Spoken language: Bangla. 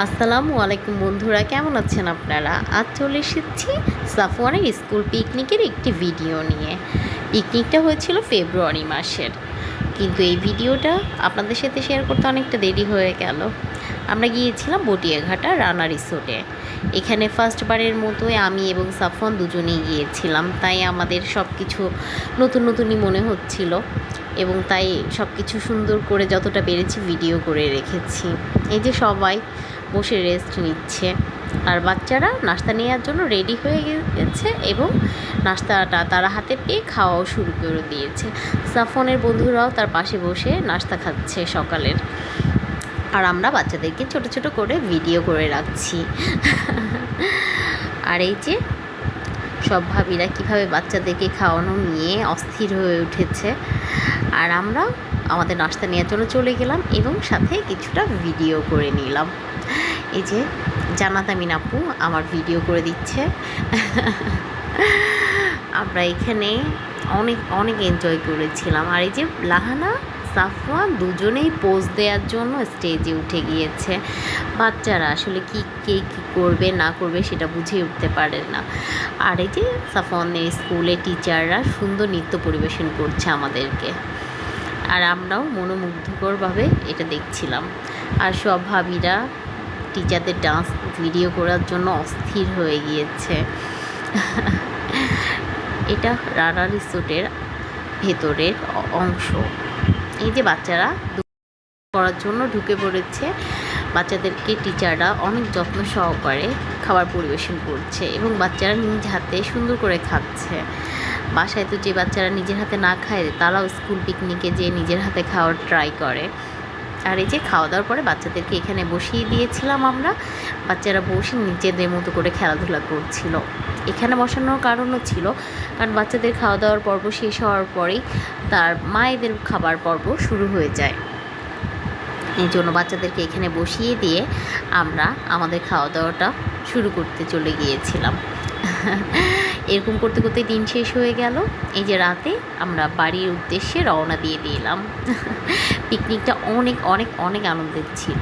আসসালামু আলাইকুম বন্ধুরা, কেমন আছেন আপনারা? আজ চলে এসেছি সাফওয়ানের স্কুল পিকনিকের একটি ভিডিও নিয়ে। পিকনিকটা হয়েছিল ফেব্রুয়ারি মাসের, কিন্তু এই ভিডিওটা আপনাদের সাথে শেয়ার করতে অনেকটা দেরি হয়ে গেল। আমরা গিয়েছিলাম বটিয়াঘাটা রানা রিসোর্টে। এখানে ফার্স্টবারের মতোই আমি এবং সাফওয়ান দুজনেই গিয়েছিলাম, তাই আমাদের সব কিছু নতুন নতুনই মনে হচ্ছিল এবং তাই সব কিছু সুন্দর করে যতটা পেরেছি ভিডিও করে রেখেছি। এই যে সবাই বসে রেস্ট নিচ্ছে। আর বাচ্চারা নাস্তা নেওয়ার জন্য রেডি হয়ে গেছে এবং নাস্তাটা তারা হাতে পেয়ে খাওয়াও শুরু করে দিয়েছে। সাফনের বন্ধুরাও তার পাশে বসে নাস্তা খাচ্ছে সকালের। আর আমরা বাচ্চাদেরকে ছোট ছোট করে ভিডিও করে রাখছি। আর এই যে সব ভাবিরা কীভাবে বাচ্চাদেরকে খাওয়ানো নিয়ে অস্থির হয়ে উঠেছে। আর আমরা আমাদের নাস্তা নেওয়ার জন্য চলে গেলাম এবং সাথে কিছুটা ভিডিও করে নিলাম। এই যে জানাত আমিন আপু আমার ভিডিও করে দিচ্ছে। আমরা এখানে অনেক অনেক এনজয় করেছিলাম। আর এই যে, লাহানা, সাফওয়া দুজনেই পোজ দেওয়ার জন্য স্টেজে উঠে গিয়েছে। বাচ্চারা আসলে কি, কে কী করবে, না করবে সেটা বুঝে উঠতে পারে না। আর এই যে, সাফওয়ানের স্কুলে টিচাররা সুন্দর নৃত্য পরিবেশন করছে আমাদেরকে। আর আমরাও মনোমুগ্ধকরভাবে এটা দেখছিলাম। আর সব ভাবিরা টিচারদের ডান্স ভিডিও করার জন্য অস্থির হয়ে গিয়েছে। এটা রানা রিসোর্টের ভেতরের অংশ। এই যে বাচ্চারা করার জন্য ঢুকে পড়েছে। বাচ্চাদেরকে টিচাররা অনেক যত্ন সহকারে খাবার পরিবেশন করছে এবং বাচ্চারা নিজ হাতে সুন্দর করে খাচ্ছে। বাসায় তো যে বাচ্চারা নিজের হাতে না খায়, তারাও স্কুল পিকনিকে যে নিজের হাতে খাওয়ার ট্রাই করে। আর এই যে খাওয়া দাওয়ার পরে বাচ্চাদেরকে এখানে বসিয়ে দিয়েছিলাম আমরা। বাচ্চারা বসে নিজেদের মতো করে খেলাধুলা করছিল। এখানে বসানোর কারণও ছিল, কারণ বাচ্চাদের খাওয়া দাওয়ার পর্ব শেষ হওয়ার পরেই তার মায়েদের খাবার পর্ব শুরু হয়ে যায়। এই জন্য বাচ্চাদেরকে এখানে বসিয়ে দিয়ে আমরা আমাদের খাওয়া দাওয়াটা শুরু করতে চলে গিয়েছিলাম। এরকম করতে করতে দিন শেষ হয়ে গেল। এই যে রাতে আমরা বাড়ির উদ্দেশ্যে রওনা দিয়ে দিলাম। পিকনিকটা অনেক অনেক অনেক আনন্দের ছিল।